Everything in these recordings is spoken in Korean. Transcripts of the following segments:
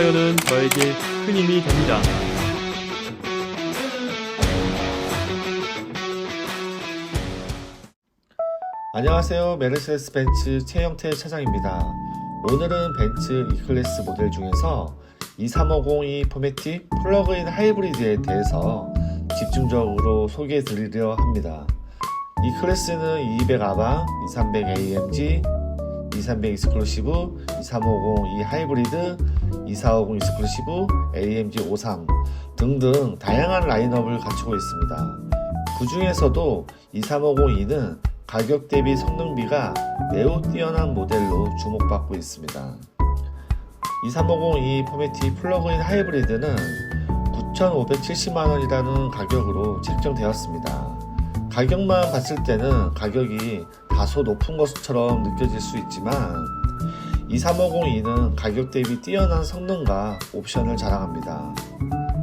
좋아요는 저에게 큰 힘이 됩니다. 안녕하세요. 메르세데스 벤츠 최영태 차장입니다. 오늘은 벤츠 E클래스 모델 중에서 23502 포매틱 플러그인 하이브리드에 대해서 집중적으로 소개해 드리려 합니다. E클래스는 200 아방, 2300 AMG, 2300 익스클루시브, 2350 E 하이브리드, 2450 익스클루시브, AMG 53 등등 다양한 라인업을 갖추고 있습니다. 그 중에서도 2350E는 가격 대비 성능비가 매우 뛰어난 모델로 주목받고 있습니다. 23502 포매티 플러그인 하이브리드는 9,570만원이라는 가격으로 책정되었습니다. 가격만 봤을 때는 가격이 다소 높은 것처럼 느껴질 수 있지만 23502는 가격 대비 뛰어난 성능과 옵션을 자랑합니다.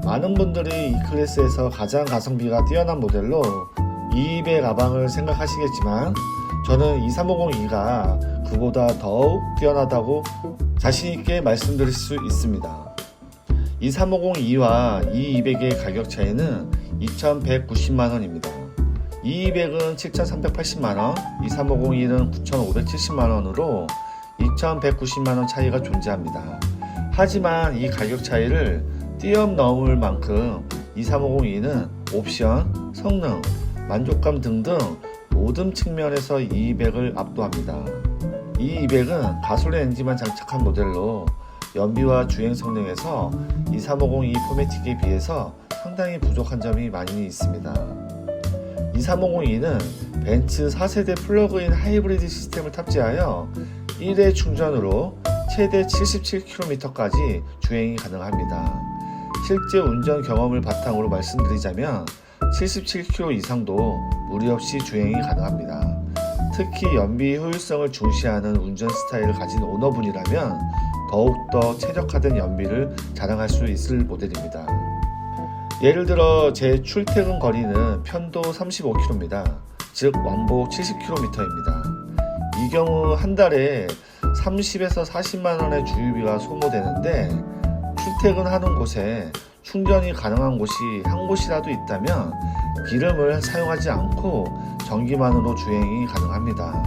많은 분들이 이 클래스에서 가장 가성비가 뛰어난 모델로 200 가방을 생각하시겠지만 저는 23502가 그보다 더욱 뛰어나다고 자신있게 말씀드릴 수 있습니다. 2350E와 2200의 가격 차이는 2190만원입니다. 2200은 7380만원, 2350E는 9570만원으로 2190만원 차이가 존재합니다. 하지만 이 가격 차이를 뛰어넘을 만큼 2350E는 옵션, 성능, 만족감 등등 모든 측면에서 200을 압도합니다. 이 200은 가솔린 엔진만 장착한 모델로 연비와 주행 성능에서 23502 포매틱에 비해서 상당히 부족한 점이 많이 있습니다. 2350E는 벤츠 4세대 플러그인 하이브리드 시스템을 탑재하여 1회 충전으로 최대 77km까지 주행이 가능합니다. 실제 운전 경험을 바탕으로 말씀드리자면 77km 이상도 무리 없이 주행이 가능합니다. 특히 연비 효율성을 중시하는 운전 스타일을 가진 오너분이라면 더욱더 최적화된 연비를 자랑할 수 있을 모델입니다. 예를 들어 제 출퇴근 거리는 편도 35km입니다. 즉 왕복 70km입니다. 이 경우 한 달에 30에서 40만 원의 주유비가 소모되는데 출퇴근하는 곳에 충전이 가능한 곳이 한 곳이라도 있다면 기름을 사용하지 않고 전기만으로 주행이 가능합니다.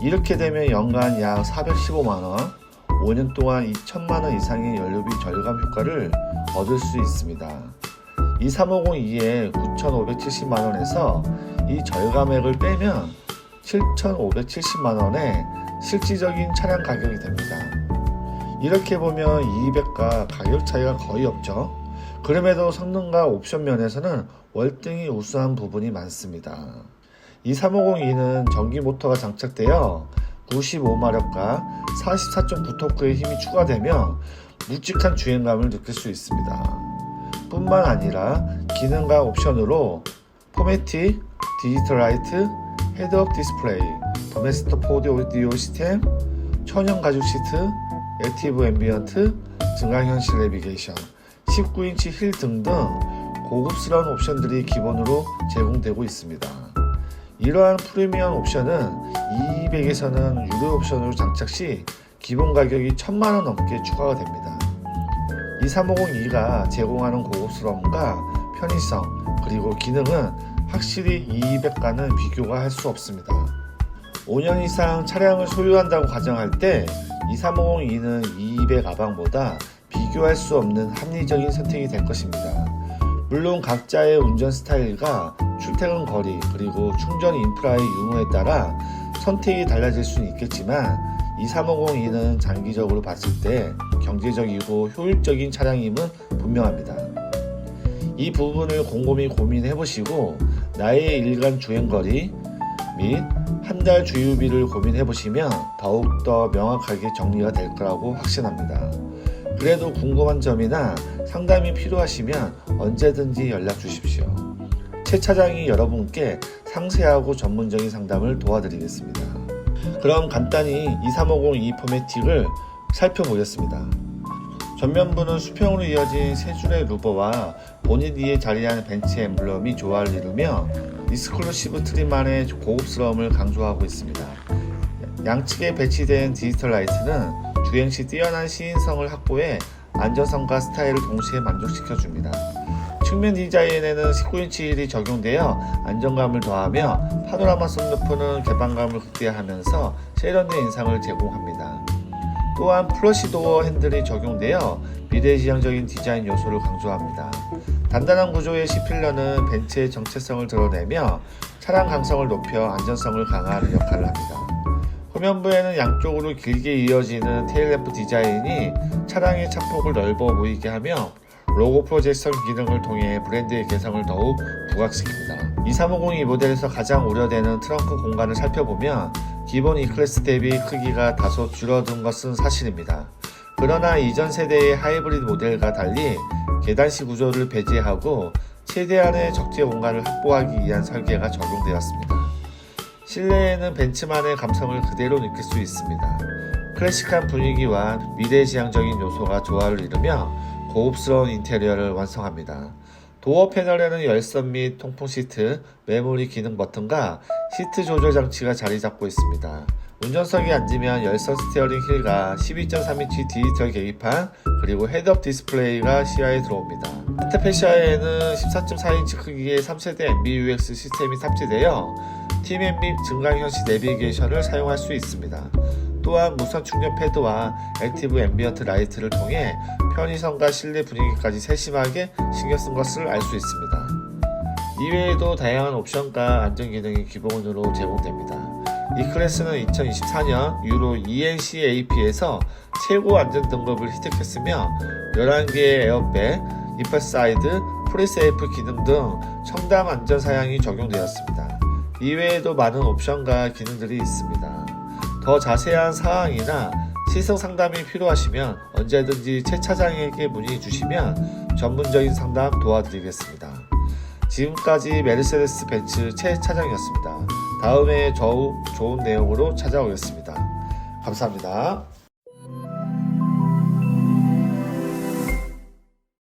이렇게 되면 연간 약 415만원, 5년 동안 2천만원 이상의 연료비 절감 효과를 얻을 수 있습니다. 23502에 9,570만원에서 이 절감액을 빼면 7,570만원의 실질적인 차량 가격이 됩니다. 이렇게 보면 200과 가격 차이가 거의 없죠. 그럼에도 성능과 옵션 면에서는 월등히 우수한 부분이 많습니다. 23502는 전기 모터가 장착되어 95마력과 44.9토크의 힘이 추가되며 묵직한 주행감을 느낄 수 있습니다. 뿐만 아니라 기능과 옵션으로 포매틱, 디지털 라이트, 헤드업 디스플레이, 도메스터 포드 오디오 시스템, 천연 가죽 시트, 액티브 앰비언트, 증강현실 내비게이션, 19인치 힐 등등 고급스러운 옵션들이 기본으로 제공되고 있습니다. 이러한 프리미엄 옵션은 200에서는 유료 옵션으로 장착 시 기본 가격이 1000만원 넘게 추가가 됩니다. 2350E가 제공하는 고급스러움과 편의성 그리고 기능은 확실히 200과는 비교가 할 수 없습니다. 5년 이상 차량을 소유한다고 가정할 때 2350E는 200 아방보다 비교할 수 없는 합리적인 선택이 될 것입니다. 물론 각자의 운전 스타일과 출퇴근 거리 그리고 충전 인프라의 유무에 따라 선택이 달라질 수는 있겠지만 2350E는 장기적으로 봤을 때 경제적이고 효율적인 차량임은 분명합니다. 이 부분을 곰곰이 고민해 보시고 나의 일간 주행거리 및 한 달 주유비를 고민해 보시면 더욱더 명확하게 정리가 될 거라고 확신합니다. 그래도 궁금한 점이나 상담이 필요하시면 언제든지 연락 주십시오. 최 차장이 여러분께 상세하고 전문적인 상담을 도와드리겠습니다. 그럼 간단히 2350 E4매틱을 살펴보겠습니다. 전면부는 수평으로 이어진 세 줄의 루버와 보닛 위에 자리한 벤츠 엠블럼이 조화를 이루며 익스클루시브 트림만의 고급스러움을 강조하고 있습니다. 양측에 배치된 디지털 라이트는 주행 시 뛰어난 시인성을 확보해 안전성과 스타일을 동시에 만족시켜 줍니다. 측면 디자인에는 19인치 휠이 적용되어 안정감을 더하며 파노라마 썬루프는 개방감을 극대화하면서 세련된 인상을 제공합니다. 또한 플러시 도어 핸들이 적용되어 미래지향적인 디자인 요소를 강조합니다. 단단한 구조의 C필러는 벤츠의 정체성을 드러내며 차량 강성을 높여 안전성을 강화하는 역할을 합니다. 후면부에는 양쪽으로 길게 이어지는 테일램프 디자인이 차량의 차폭을 넓어 보이게 하며 로고 프로젝션 기능을 통해 브랜드의 개성을 더욱 부각시킵니다. 2350 이 모델에서 가장 우려되는 트렁크 공간을 살펴보면 기본 E클래스 대비 크기가 다소 줄어든 것은 사실입니다. 그러나 이전 세대의 하이브리드 모델과 달리 계단식 구조를 배제하고 최대한의 적재 공간을 확보하기 위한 설계가 적용되었습니다. 실내에는 벤츠만의 감성을 그대로 느낄 수 있습니다. 클래식한 분위기와 미래지향적인 요소가 조화를 이루며 고급스러운 인테리어를 완성합니다. 도어 패널에는 열선 및 통풍 시트, 메모리 기능 버튼과 시트 조절 장치가 자리 잡고 있습니다. 운전석에 앉으면 열선 스티어링 휠과 12.3인치 디지털 계기판 그리고 헤드업 디스플레이가 시야에 들어옵니다. 스테 패시아에는 14.4인치 크기의 3세대 MBUX 시스템이 탑재되어 팀및 증강현시 내비게이션을 사용할 수 있습니다. 또한 무선 충전 패드와 액티브 앰비언트 라이트를 통해 편의성과 실내 분위기까지 세심하게 신경 쓴 것을 알 수 있습니다. 이외에도 다양한 옵션과 안전 기능이 기본으로 제공됩니다. 이 클래스는 2024년 유로 ENCAP에서 최고 안전 등급을 획득했으며 11개의 에어백, 이퍼사이드, 프리세이프 기능 등 첨단 안전 사양이 적용되었습니다. 이외에도 많은 옵션과 기능들이 있습니다. 더 자세한 사항이나 시승 상담이 필요하시면 언제든지 최 차장에게 문의 주시면 전문적인 상담 도와드리겠습니다. 지금까지 메르세데스 벤츠 최 차장이었습니다. 다음에 더욱 좋은 내용으로 찾아오겠습니다. 감사합니다.